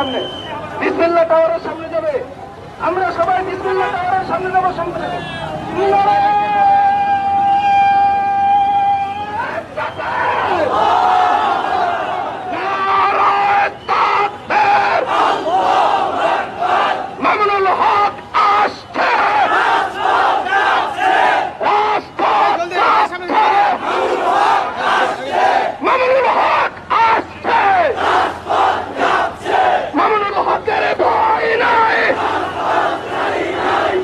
সামনে। বিসমিল্লা টাওয়ারের সামনে যাবে। আমরা সবাই বিসমিল্লা টাওয়ারের সামনে যাব সামনে মামুনুল হক আসছে রাজপথ যাচ্ছে। মামুনুল হক আসছে মামুনুল হকের ভয় নাই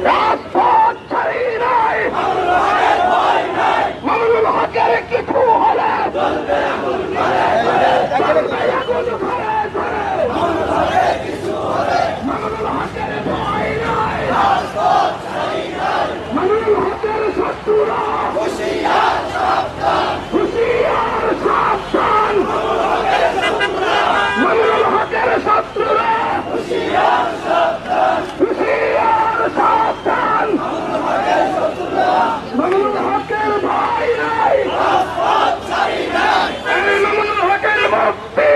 রাজপথ ছাড়ি নাই মামুনুল হকের কিছু হলে চলবে আগুন ধরে ধরে। মামুনুল হকের ভয় নাই মামুনুল হকের শত্রুরা হুশিয়ার সাবধান মামুনুল হকের শত্রুরা হুশিয়ার সাবধান মামুনুল হকের ভয় নাই এই মামুনুল হকের মুক্তি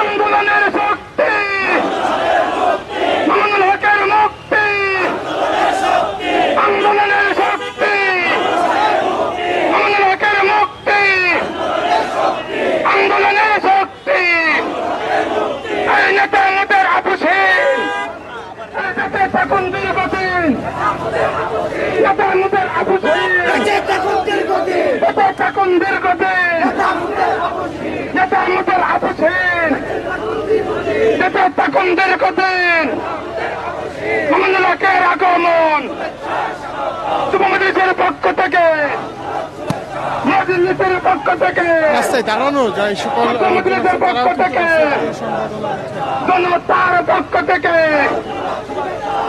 আন্দোলনের শক্তি মামুনুল হকের মুক্তি আন্দোলনের শক্তি মামুনুল হকের মুক্তি আন্দোলনের শক্তি এই নেতা নেতার আপুসীন নেতা থাকুন দীর্ঘদিন নেতা নেতার আপুসীন নেতা থাকুন দীর্ঘদিন নেতা নেতার আপুসীন দীর্ঘদিন মামুনুল হকের আগমন শুভমদেশের পক্ষ থেকে। মজলিসের পক্ষ থেকে। রাস্তায় দাঁড়ানো যায় সকল মুসলিমদের পক্ষ থেকে। জনতার পক্ষ থেকে।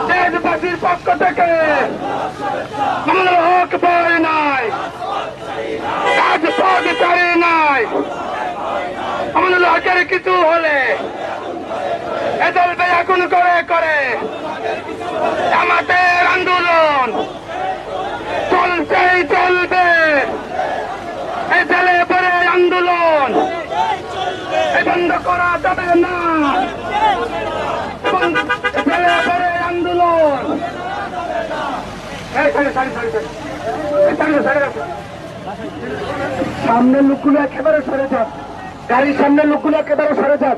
দেশবাসীর পক্ষ থেকে। মামুনুল হক ভয় নাই। কাজ পদ চারি নাই। মামুনুল হকের কিছু হলে এদল বেয়াকুন করে করে। আমাদের আন্দোলন। চলছেই চলবে। এই পরে আন্দোলন। বন্ধ করা যাবে না। আন্দোলন। এই ছাড়ে, ছাড়ে, ছাড়ে, ছাড়ে। এই ছাড়ে, ছাড়ে রাখো। সামনে লোকগুলো একেবারে সরে যান গাড়ির সামনে লোকগুলো একেবারে সরে যান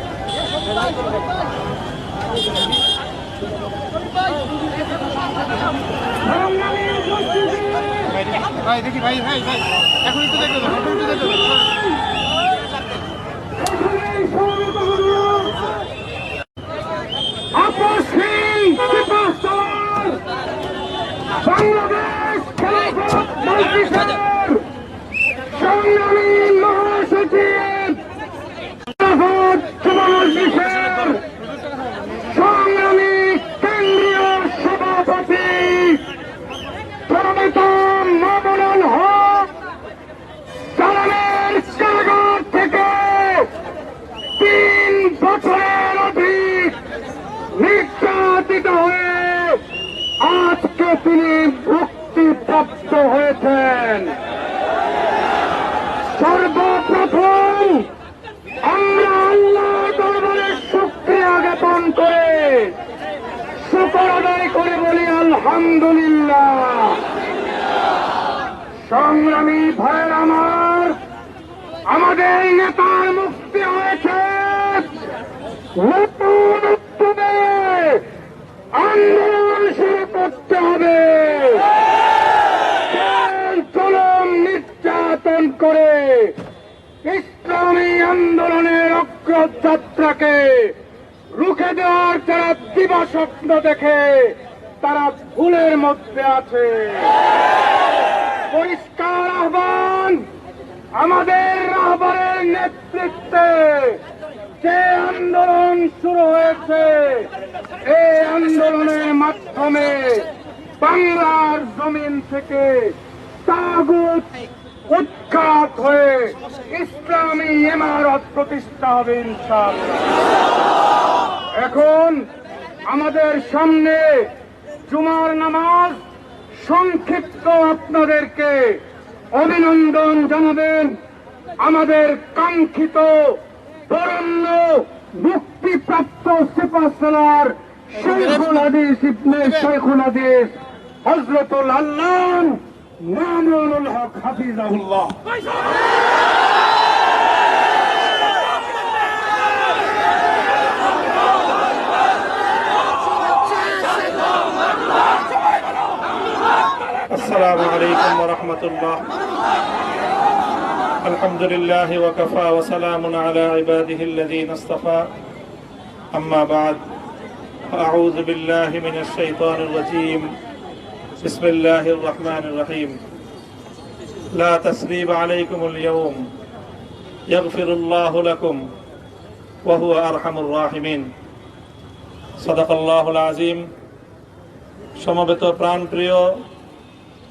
দেখি ভাই ভাই ভাই এখন একটু এখন একটু সুপারস্টার বাংলাদেশ খেলাফত মজলিসের সংগ্রামী মহাসচিব খেলাফত যুব মজলিসের সংগ্রামী কেন্দ্রীয় সভাপতি প্রণতম মামুনুল হক চালানের কারাগার থেকে তিন বছরের অধিক নির্যাতিত হয়ে আজকে তিনি মুক্তিপ্রাপ্ত হয়েছেন সর্বপ্রথম আমরা আল্লাহ দরবারে শুক্রিয়া জ্ঞাপন করে শুকর আদায় করে বলি আলহামদুলিল্লাহ। সংগ্রামী ভাইয়ের আমার, আমাদের নেতার মুক্তি হয়েছে। নতুন উদ্যোগে আন্দোলন শুরু করতে হবে। চলম নির্যাতন করে ইসলামী আন্দোলনের অগ্রযাত্রাকে রুখে দেওয়ার যারা দিবা স্বপ্ন দেখে তারা ভুলের মধ্যে আছে। পরিষ্কার আহ্বান আমাদের রাহবারের নেতৃত্বে। যে আন্দোলন শুরু হয়েছে এই আন্দোলনের মাধ্যমে বাংলার জমিন থেকে তাগুত উৎখাত হয়ে ইসলামী ইমারত প্রতিষ্ঠা হবে ইনশাআল্লাহ। এখন আমাদের সামনে জুমার নামাজ সংক্ষিপ্ত আপনাদেরকে অভিনন্দন জানাবেন। আমাদের কাঙ্ক্ষিত বরণ্য মুক্তিপ্রাপ্ত সিপাসালার শেখুল হাদিস ইবনে শেখুল হাদিস হজরতুল আল্লাহ হক হাফিজাহুল্লাহ। আসসালামু আলাইকুম ওয়া রাহমাতুল্লাহ। আলহামদুলিল্লাহ ওয়া কাফা ওয়া সালামুন আলা ইবাদিহি আল্লাযীনা ইসতাফা আম্মা বা'দ। আউযু বিল্লাহি মিনাশ শাইতানির রাজীম। বিসমিল্লাহির রাহমানির রাহিম। লা তাসরিব আলাইকুমুল ইয়াওম ইয়াগফিরুল্লাহু লাকুম। ওয়া হুয়া আরহামুর রাহিমিন। সদাকাল্লাহুল আযীম। সমবেত প্রাণপ্রিয়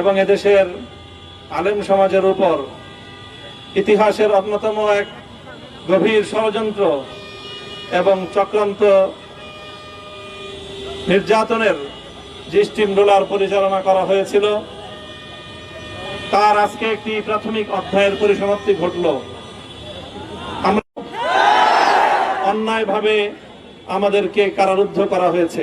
এবং এদেশের আলেম সমাজের উপর ইতিহাসের অন্যতম এক গভীর ষড়যন্ত্র এবং চক্রান্ত নির্যাতনের যে স্টিম রোলার পরিচালনা করা হয়েছিল। তার আজকে একটি প্রাথমিক অধ্যায়ের পরিসমাপ্তি ঘটল। আমরা অন্যায়ভাবে আমাদেরকে কারারুদ্ধ করা হয়েছে।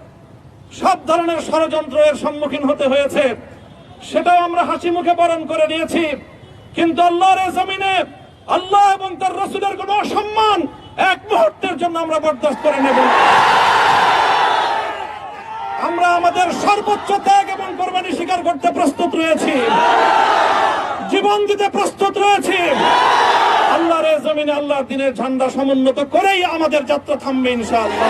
সব ধরনের ষড়যন্ত্রের সম্মুখীন হতে হয়েছে। সেটাও আমরা হাসি মুখে বরণ করে নিয়েছি। কিন্তু আল্লাহর জমিনে আল্লাহ এবং তার রসুলের কোন অসম্মান এক মুহূর্তের জন্য আমরা বরদাস্ত করে নেব। আমরা আমাদের সর্বোচ্চ ত্যাগ এবং কোরবানি স্বীকার করতে প্রস্তুত রয়েছি। জীবন দিতে প্রস্তুত রয়েছি। আল্লাহর জমিনে আল্লাহর দিনের ঝান্ডা সমুন্নত করেই আমাদের যাত্রা থামবে ইনশাআল্লাহ।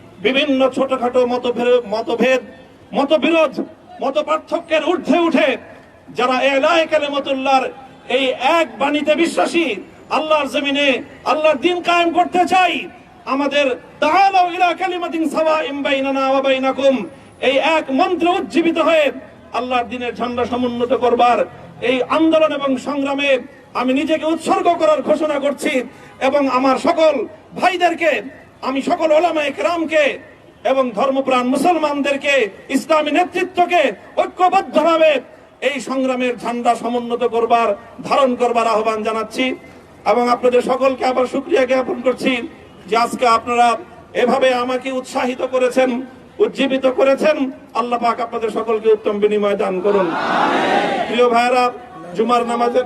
বিভিন্ন ছোটখাটো মতভেদ মতভেদ, মতবিরোধ মত পার্থক্যের ঊর্ধ্বে উঠে যারা এলায় কালেমতুল্লাহর এই এক বাণীতে বিশ্বাসী, আল্লাহর জমিনে আল্লাহর দিন কায়েম করতে চাই, আমাদের এই এক মন্ত্র উজ্জীবিত হয়ে আল্লাহর দিনের ঝান্ডা সমুন্নত করবার এই আন্দোলন এবং সংগ্রামে আমি নিজেকে উৎসর্গ করার ঘোষণা করছি এবং আমার সকল ভাইদেরকে আমি সকল ওলামায়ে কেরামকে এবং ধর্মপ্রাণ মুসলমানদেরকে ইসলামী নেতৃত্বকে ঐক্যবদ্ধভাবে এই সংগ্রামের ঝান্ডা সমুন্নত করবার, ধারণ করবার আহ্বান জানাচ্ছি এবং আপনাদের সকলকে আবার শুক্রিয়া জ্ঞাপন করছি যে আজকে আপনারা এভাবে আমাকে উৎসাহিত করেছেন, উজ্জীবিত করেছেন। আল্লাহ পাক আপনাদের সকলকে উত্তম বিনিময় দান করুন। প্রিয় ভাইরা জুমার নামাজের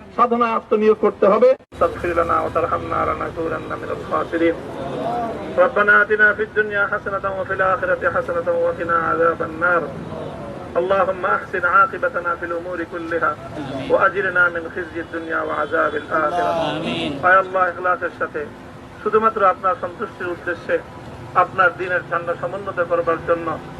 সাধনা আত্মনিয়োগ করতে হবে তাগফির লানা ওয়া তারহামনা লানাকুনান্না মিনাল খাসিরিন ربنا آتنا في الدنيا حسنة وفي الآخرة حسنة وقنا عذاب النار اللهم أحسن عاقبتنا في الأمور كلها وأجرنا من خزي الدنيا وعذاب الآخرة আয় আল্লাহ ইখলাসের সাথে শুধুমাত্র আপনার সন্তুষ্টির উদ্দেশ্যে আপনার দিনের ঝান্ডা সমুন্নত করবার জন্য হে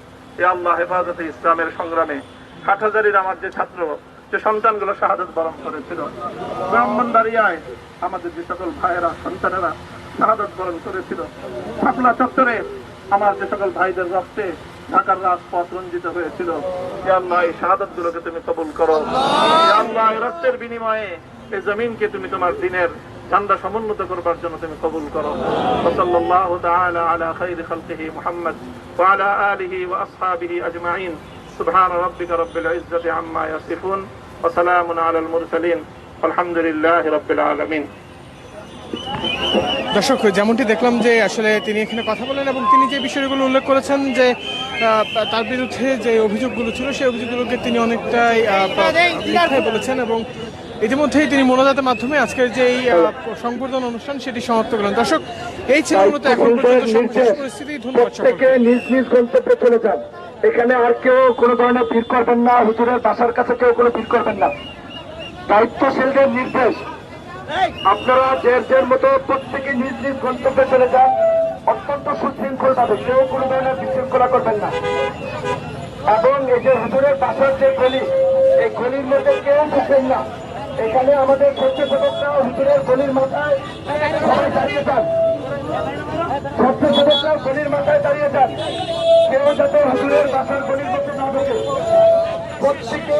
হে আল্লাহ হেফাজতে ইসলামের সংগ্রামে হাটহাজারির আমার যে ছাত্র, যে সন্তানগুলো শাহাদত বরণ করেছিল ব্রাহ্মণবাড়িয়ায় আমাদের যে সকল ভাইয়েরা, সন্তানেরা শাহাদত বরণ করেছিল শাপলা চত্বরে আমার যে সকল ভাইদের রক্তে ঢাকার রাজপথ রঞ্জিত হয়েছিল আল্লাহ এই শাহাদত গুলোকে তুমি কবুল করো। আল্লাহ রক্তের বিনিময়ে এই জমিনকে তুমি তোমার দিনের ঝান্ডা সমুন্নত করবার জন্য তুমি কবুল করো। ওসল্লাল্লাহু তাআলা আলা খাইরি খালকিহি মুহাম্মদ ওয়া আলা আলিহি ওয়া আসহাবিহি আজমাইন। সুবহান রাব্বিকা রব্বিল ইজ্জাতি আম্মা ইয়াসিফুন ওয়া সালামুন আলাল মুরসালিন। আলহামদুলিল্লাহি রাব্বিল আলামিন। দর্শক যেমনটি দেখলাম যে আসলে তিনি এখানে কথা বলেন এবং তিনি যে বিষয়গুলো উল্লেখ করেছেন যে তার বিরুদ্ধে যে অভিযোগগুলো ছিল সেই অভিযোগগুলোকে তিনি অনেকটাই বলেছেন এবং ইতিমধ্যেই তিনি মোনাজাতের মাধ্যমে আজকের যে এই সংবর্ধনা অনুষ্ঠান সেটি সমাপ্ত করলেন। দর্শক এই ছিল মূলত এখন পর্যন্ত পরিস্থিতি। ধন্যবাদ সকলকে। নিজ নিজ গন্তব্যে চলে যান। এখানে আর কেউ কোনো ধরনের ভিড় করবেন না। হুজুরের বাসার কাছে কেউ কোনো ভিড় করবেন না। দায়িত্বশীলদের নির্দেশ। আপনারা যে যার মতো প্রত্যেকে নিজ নিজ গন্তব্যে চলে যান। অত্যন্ত সুশৃঙ্খল ভাবে কেউ কোনো ধরনের বিশৃঙ্খলা করবেন না। এবং এই যে হুজুরের বাসার যে গলি এই গলির মধ্যে কেউ ঢুকবেন না। এখানে আমাদের স্বেচ্ছাসেবকরা ভিতরের গলির মাথায় সবাই দাঁড়িয়ে যান স্বেচ্ছাসেবকরা গলির মাথায় দাঁড়িয়ে যান কেউ যাতে হুজুরের বাসার গলির মধ্যে না ঢোকে প্রত্যেকে